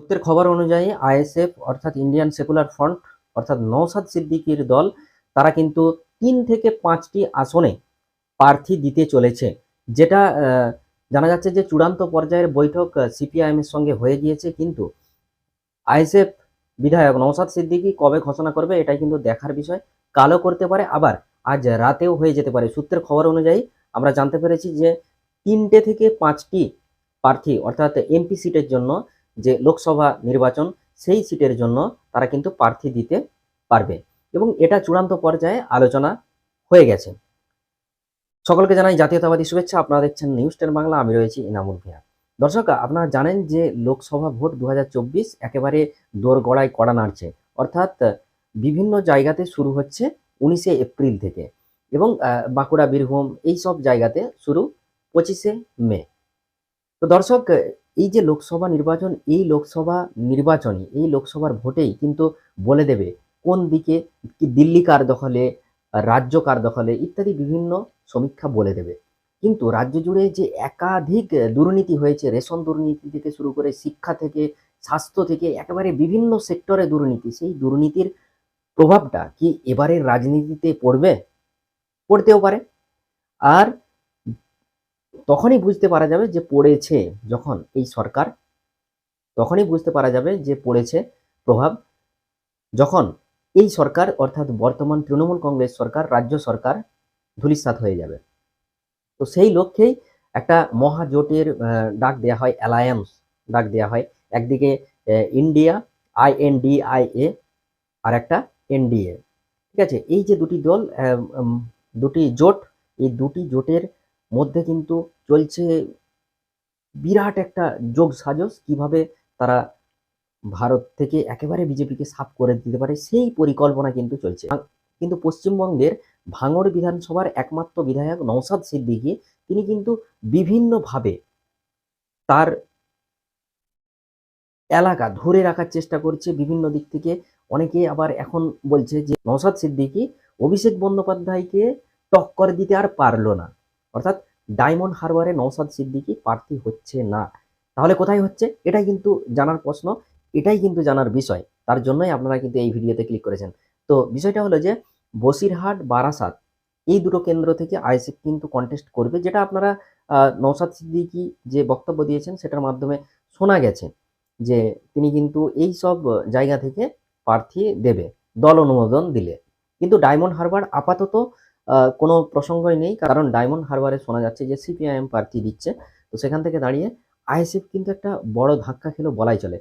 সূত্রের খবর অনুযায়ী আইএসএফ অর্থাৎ ইন্ডিয়ান সেকুলার ফ্রন্ট অর্থাৎ নওসাদ সিদ্দিকির দল, তারা কিন্তু তিন থেকে পাঁচটি আসনে প্রার্থী দিতে চলেছে। যেটা জানা যাচ্ছে যে চূড়ান্ত পর্যায়ের বৈঠক সিপিআইএম এর সঙ্গে হয়ে গিয়েছে, কিন্তু আইএসএফ বিধায়ক নওসাদ সিদ্দিকি কবে ঘোষণা করবে, এটাই কিন্তু দেখার বিষয়। কালো করতে পারে, আবার আজ রাতেও হয়ে যেতে পারে। সূত্রের খবর অনুযায়ী আমরা জানতে পেরেছি যে তিনটে থেকে পাঁচটি প্রার্থী, অর্থাৎ এমপি সিটের জন্য যে লোকসভা নির্বাচন সেই সিটের জন্য তারা কিন্তু প্রার্থী দিতে পারবে। এবং এটা চূড়ান্ত পর্যায়ে আলোচনা হয়ে গেছে। সকলকে জানাই জাতীয়তাবাদী শুভেচ্ছা। আপনারা দেখছেন নিউজ টেন বাংলা আমি রয়েছি ইনামুল ভিয়া দর্শক, আপনারা জানেন যে লোকসভা ভোট দু হাজার চব্বিশ একেবারে দোরগড়ায় কড়া নাড়ছে। অর্থাৎ, বিভিন্ন জায়গাতে শুরু হচ্ছে উনিশে এপ্রিল থেকে। এবং বাঁকুড়া, বীরভূম এই সব জায়গাতে শুরু পঁচিশে মে। তো দর্শক এই যে লোকসভা নির্বাচন, এই লোকসভা নির্বাচনে এই লোকসভার ভোটেই কিন্তু বলে দেবে কোন দিকে দিল্লি কার দখলে, রাজ্য কার দখলে ইত্যাদি বিভিন্ন সমীক্ষা বলে দেবে। কিন্তু রাজ্য জুড়ে যে একাধিক দুর্নীতি হয়েছে, রেশন দুর্নীতি থেকে শুরু করে শিক্ষা থেকে, স্বাস্থ্য থেকে, একেবারে বিভিন্ন সেক্টরে দুর্নীতি, সেই দুর্নীতির প্রভাবটা কি এবারের রাজনীতিতে পড়বে? পড়তেও পারে। আর তখনই বুঝতে পারা যাবে যে পড়েছে যখন এই সরকার। তখনই বুঝতে পারা যাবে যে পড়েছে প্রভাব যখন এই সরকার অর্থাৎ বর্তমান তৃণমূল কংগ্রেস সরকার, রাজ্য সরকার ধূলিসাৎ হয়ে যাবে। তো সেই লক্ষ্যেই একটা মহাজোটের ডাক দেওয়া হয়, অ্যালায়েন্স ডাক দেওয়া হয়। একদিকে ইন্ডিয়া, আইএনডিআইএ আর একটা এনডিএ। ঠিক আছে? এই যে দুটি দল দুটি জোট, এই দুটি জোটের মধ্যে কিন্তু চলছে বিরাট একটা যোগ সাজস। কীভাবে তারা ভারত থেকে একেবারে বিজেপিকে সাফ করে দিতে পারে সেই পরিকল্পনা কিন্তু চলছে। কিন্তু পশ্চিমবঙ্গের ভাঙড় বিধানসভার একমাত্র বিধায়ক নৌসাদ সিদ্দিকী, তিনি কিন্তু বিভিন্নভাবে তার এলাকা ধরে রাখার চেষ্টা করছে। বিভিন্ন দিক থেকে অনেকে আবার এখন বলছে যে নৌসাদ সিদ্দিকী অভিষেক বন্দ্যোপাধ্যায়কে টক্কর দিতে আর পারল না। অর্থাৎ ডায়মন্ড হারবারে নৌসাদ সিদ্দিকি প্রার্থী হচ্ছে না। তাহলে কোথায় হচ্ছে? এটাই কিন্তু জানার প্রশ্ন, এটাই কিন্তু জানার বিষয়। তার জন্যই আপনারা কিন্তু এই ভিডিওতে ক্লিক করেছেন। তো বিষয়টা হলো যে বসিরহাট, বারাসাত এই দুটো কেন্দ্র থেকে আইএসএফ কিন্তু কন্টেস্ট করবে, যেটা আপনারা নওশাদ সিদ্দিকী যে বক্তব্য দিয়েছেন সেটার মাধ্যমে শোনা গেছে যে তিনি কিন্তু এই সব জায়গা থেকে প্রার্থী দেবে, দল অনুমোদন দিলে। কিন্তু ডায়মন্ড হারবার আপাতত কোনো প্রসঙ্গই নেই, কারণ ডায়মন্ড হারবারে শোনা যাচ্ছে যে সিপিআইএম প্রার্থী দিচ্ছে। তো সেখান থেকে দাঁড়িয়ে আইএসএফ কিন্তু একটা বড় ধাক্কা খেলো বলাই চলে।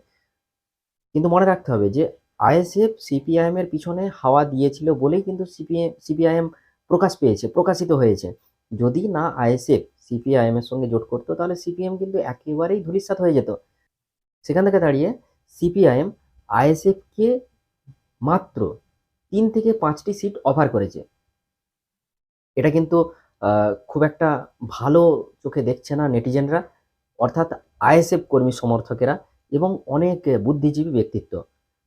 কিন্তু মনে রাখতে হবে যে আইএসএফ সিপিআইএম এর পিছনে হাওয়া দিয়েছিল বলেই কিন্তু সিপিএম সিপিআইএম প্রকাশ পেয়েছে, প্রকাশিত হয়েছে। যদি না আইএসএফ সিপিআইএম এর সঙ্গে জোট করতো, তাহলে সিপিএম কিন্তু একেবারেই ধূলিসাৎ হয়ে যেত। সেখান থেকে দাঁড়িয়ে সিপিআইএম আইএসএফকে মাত্র তিন থেকে পাঁচটি সিট অফার করেছে। এটা কিন্তু খুব একটা ভালো চোখে দেখছে না নেটিজেনরা। অর্থাৎ আইএসএফ কর্মী সমর্থকেরা এবং অনেক বুদ্ধিজীবী ব্যক্তিত্ব।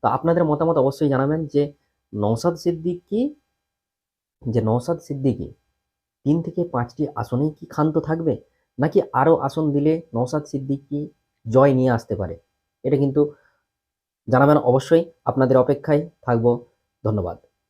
তো আপনাদের মতামত অবশ্যই জানাবেন যে নৌসাদ সিদ্দিকী, যে নৌসাদ সিদ্দিকী, তিন থেকে পাঁচটি আসনেই কি ক্ষান্ত থাকবে? নাকি আরও আসন দিলে নৌসাদ সিদ্দিকী জয় নিয়ে আসতে পারে? এটা কিন্তু জানাবেন অবশ্যই। আপনাদের অপেক্ষায় থাকব। ধন্যবাদ।